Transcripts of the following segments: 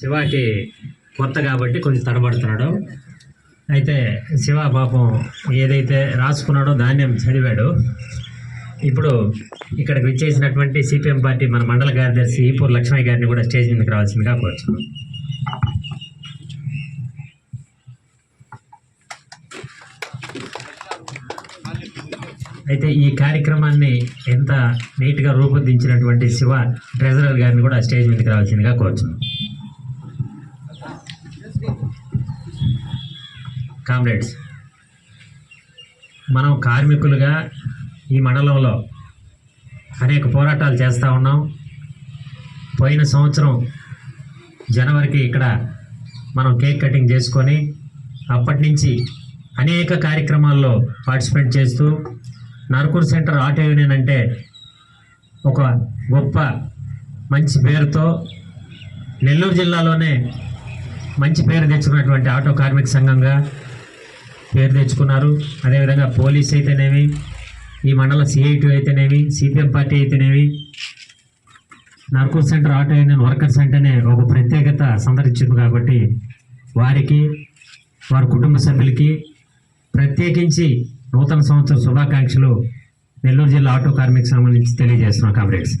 శివాకి కొత్త కాబట్టి కొంచెం తడబడుతున్నాడు. అయితే శివ పాపం ఏదైతే రాసుకున్నాడో ధాన్యం చదివాడు. ఇప్పుడు ఇక్కడికి విచ్చేసినటువంటి సిపిఎం పార్టీ మన మండల కార్యదర్శి ఈపూర్ లక్ష్మయ్య గారిని కూడా స్టేజ్ మీదకి రావాల్సిందిగా కోరుతున్నాం అయితే ఈ కార్యక్రమాన్ని ఎంత నీట్గా రూపొందించినటువంటి శివ ట్రెజరర్ గారిని కూడా స్టేజ్ మీదకి రావాల్సిందిగా కోరుతున్నాం కామ్రేడ్స్ మనం కార్మికులుగా ఈ మండలంలో అనేక పోరాటాలు చేస్తూ ఉన్నాం. పోయిన సంవత్సరం జనవరికి ఇక్కడ మనం కేక్ కటింగ్ చేసుకొని అప్పటి నుంచి అనేక కార్యక్రమాల్లో పార్టిసిపేట్ చేస్తూ నరకూర్ సెంటర్ ఆటో యూనియన్ అంటే ఒక గొప్ప మంచి పేరుతో నెల్లూరు జిల్లాలోనే మంచి పేరు తెచ్చుకున్నటువంటి ఆటో కార్మిక సంఘంగా పేరు తెచ్చుకున్నారు. అదేవిధంగా పోలీస్ అయితేనేమి ఈ మండల సిఐటి అయితేనేమి సిపిఎం పార్టీ అయితేనేమి Narkur centre auto union workers అంటేనే ఒక ప్రత్యేకత సంతరించింది కాబట్టి వారికి వారి కుటుంబ సభ్యులకి ప్రత్యేకించి నూతన సంవత్సర శుభాకాంక్షలు నెల్లూరు జిల్లా ఆటో కార్మిక సంఘం నుంచి తెలియజేస్తున్నాం కామ్రేడ్స్.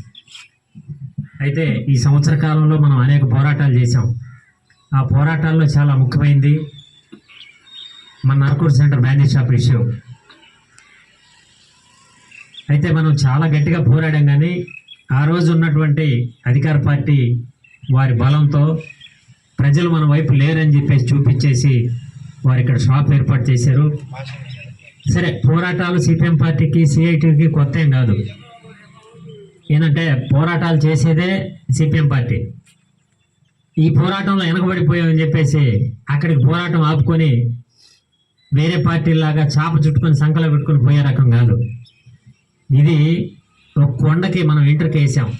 అయితే ఈ సంవత్సర కాలంలో మనం అనేక పోరాటాలు చేశాం. ఆ పోరాటాల్లో చాలా ముఖ్యమైనది మన Narkur centre bandage shop issue అయితే మనం చాలా గట్టిగా పోరాడాం కానీ ఆ రోజు ఉన్నటువంటి అధికార పార్టీ వారి బలంతో ప్రజలు మన వైపు లేరని చెప్పేసి చూపించేసి వారు ఇక్కడ షాప్ ఏర్పాటు చేశారు. సరే పోరాటాలు సిపిఎం పార్టీకి సిఐటికి కొత్త ఏం కాదు. ఏంటంటే పోరాటాలు చేసేదే సిపిఎం పార్టీ. ఈ పోరాటంలో వెనకబడిపోయామని చెప్పేసి అక్కడికి పోరాటం ఆపుకొని వేరే పార్టీలాగా చాప చుట్టుకొని సంకలో పెట్టుకొని పోయే రకం కాదు. ఇది ఒక కొండకి మనం ఇంటర్కి వేసాం.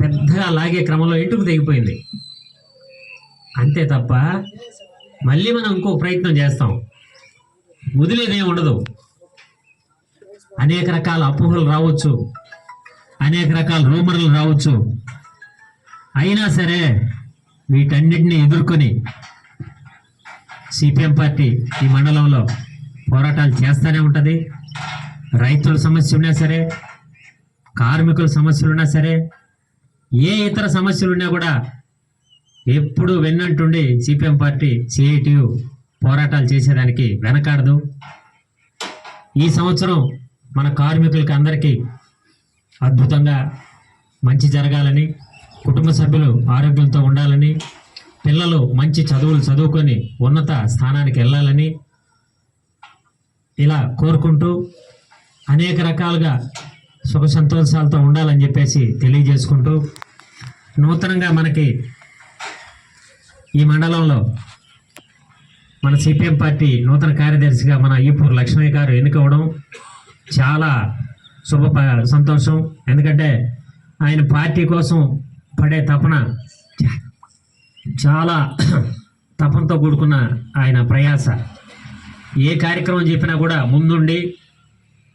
పెద్దగా లాగే క్రమంలో ఇంటర్కు తెగిపోయింది. అంతే తప్ప మళ్ళీ మనం ఇంకో ప్రయత్నం చేస్తాం. వదిలేదేం ఉండదు. అనేక రకాల అపోహలు రావచ్చు. అనేక రకాల రూమర్లు రావచ్చు. అయినా సరే వీటన్నిటిని ఎదుర్కొని సిపిఎం పార్టీ ఈ మండలంలో పోరాటాలు చేస్తూనే ఉంటుంది. రైతుల సమస్య ఉన్నా సరే కార్మికుల సమస్యలు ఉన్నా సరే ఏ ఇతర సమస్యలు ఉన్నా కూడా ఎప్పుడు వెన్నంటుండి సిపిఎం పార్టీ సిఐటియు పోరాటాలు చేసేదానికి వెనకాడదు. ఈ సంవత్సరం మన కార్మికులకి అందరికీ అద్భుతంగా మంచి జరగాలని కుటుంబ సభ్యులు ఆరోగ్యంతో ఉండాలని పిల్లలు మంచి చదువులు చదువుకొని ఉన్నత స్థానానికి వెళ్ళాలని ఇలా కోరుకుంటూ అనేక రకాలుగా సుఖ సంతోషాలతో ఉండాలని చెప్పేసి తెలియజేసుకుంటూ నూతనంగా మనకి ఈ మండలంలో మన సిపిఎం పార్టీ నూతన కార్యదర్శిగా మన ఈపూర్ లక్ష్మయ్య గారు ఎన్నుకోవడం చాలా శుభ ప- సంతోషం. ఎందుకంటే ఆయన పార్టీ కోసం పడే తపన చాలా తపనతో కూడుకున్న ఆయన ప్రయాస. ఏ కార్యక్రమం చెప్పినా కూడా ముందుండి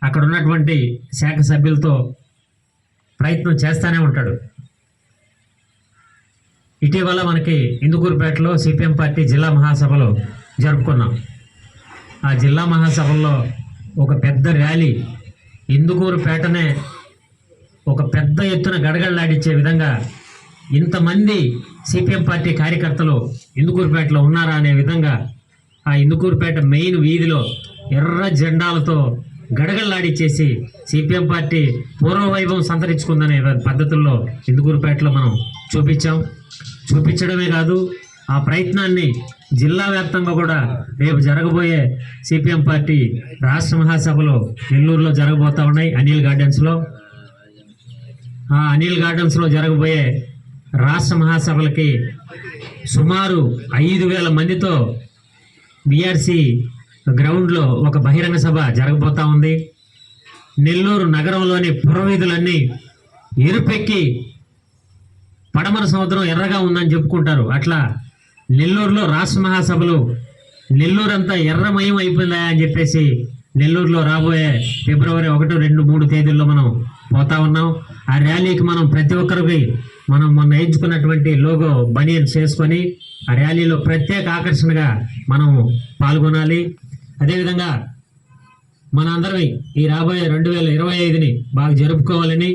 అక్కడ ఉన్నటువంటి శాఖ సభ్యులతో ప్రయత్నం చేస్తూనే ఉంటాడు. ఇటీవల మనకి ఇందుకూరుపేటలో సిపిఎం పార్టీ జిల్లా మహాసభలు జరుపుకున్నాం. ఆ జిల్లా మహాసభల్లో ఒక పెద్ద ర్యాలీ ఇందుకూరుపేటనే ఒక పెద్ద ఎత్తున గడగడలాడించే విధంగా ఇంతమంది సిపిఎం పార్టీ కార్యకర్తలు ఇందుకూరుపేటలో ఉన్నారా అనే విధంగా ఆ ఇందుకూరుపేట మెయిన్ వీధిలో ఎర్ర జెండాలతో గడగడలాడిచ్చేసి సిపిఎం పార్టీ పూర్వవైభవం సంతరించుకుందనే పద్ధతుల్లో ఇందుకూరుపేటలో మనం చూపించాం. చూపించడమే కాదు ఆ ప్రయత్నాన్ని జిల్లా వ్యాప్తంగా కూడా రేపు జరగబోయే సిపిఎం పార్టీ రాష్ట్ర మహాసభలో నెల్లూరులో జరగబోతా ఉన్నాయి అనిల్ గార్డెన్స్లో. ఆ అనిల్ గార్డెన్స్లో జరగబోయే రాష్ట్ర మహాసభలకి సుమారు ఐదు వేల మందితో బీఆర్సీ గ్రౌండ్లో ఒక బహిరంగ సభ జరగబోతా ఉంది. నెల్లూరు నగరంలోని పురవీధులన్నీ ఎరుపెక్కి పడమర సముద్రం ఎర్రగా ఉందని చెప్పుకుంటారు. అట్లా నెల్లూరులో రాష్ట్ర మహాసభలు నెల్లూరు అంతా ఎర్రమయం అయిపోయిందా అని చెప్పేసి నెల్లూరులో రాబోయే ఫిబ్రవరి ఒకటి రెండు మూడు తేదీల్లో మనం పోతా ఉన్నాం. ఆ ర్యాలీకి మనం ప్రతి ఒక్కరికి మనం మొన్న ఎంచుకున్నటువంటి లోగో బనియన్స్ వేసుకొని ఆ ర్యాలీలో ప్రత్యేక ఆకర్షణగా మనం పాల్గొనాలి. అదేవిధంగా మన అందరి ఈ రాబోయే రెండు వేల ఇరవై ఐదుని బాగా జరుపుకోవాలని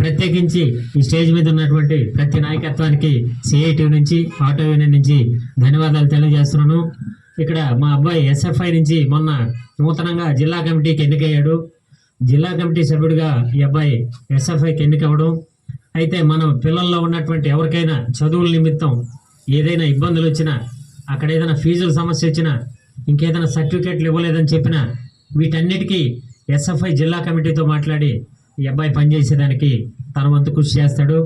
ప్రత్యేకించి ఈ స్టేజ్ మీద ఉన్నటువంటి ప్రతి నాయకత్వానికి సిఐటి నుంచి ఆటో యూనియన్ నుంచి ధన్యవాదాలు తెలియజేస్తున్నాను. ఇక్కడ మా అబ్బాయి ఎస్ఎఫ్ఐ నుంచి మొన్న నూతనంగా జిల్లా కమిటీకి ఎన్నికయ్యాడు. జిల్లా కమిటీ సభ్యుడిగా ఈ అబ్బాయి ఎస్ఎఫ్ఐకి ఎన్నికవ్వడం అయితే మన పిల్లల్లో ఉన్నటువంటి ఎవరికైనా చదువుల నిమిత్తం ఏదైనా ఇబ్బందులు వచ్చినా అక్కడ ఏదైనా ఫీజుల సమస్య వచ్చినా ఇంకేదైనా సర్టిఫికేట్లు ఇవ్వలేదని చెప్పినా వీటన్నిటికీ ఎస్ఎఫ్ఐ జిల్లా కమిటీతో మాట్లాడి ఈ అబ్బాయి పనిచేసేదానికి తన వంతు కృషి చేస్తాడు.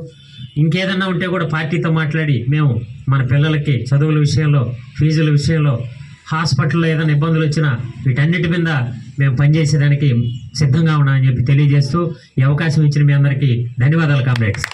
ఇంకేదన్నా ఉంటే కూడా పార్టీతో మాట్లాడి మేము మన పిల్లలకి చదువుల విషయంలో ఫీజుల విషయంలో హాస్పిటల్లో ఏదైనా ఇబ్బందులు వచ్చినా వీటన్నిటి మీద మేము పనిచేసేదానికి సిద్ధంగా ఉన్నామని చెప్పి తెలియజేస్తూ ఈ అవకాశం ఇచ్చిన మీ అందరికీ ధన్యవాదాలు కామ్రేడ్స్.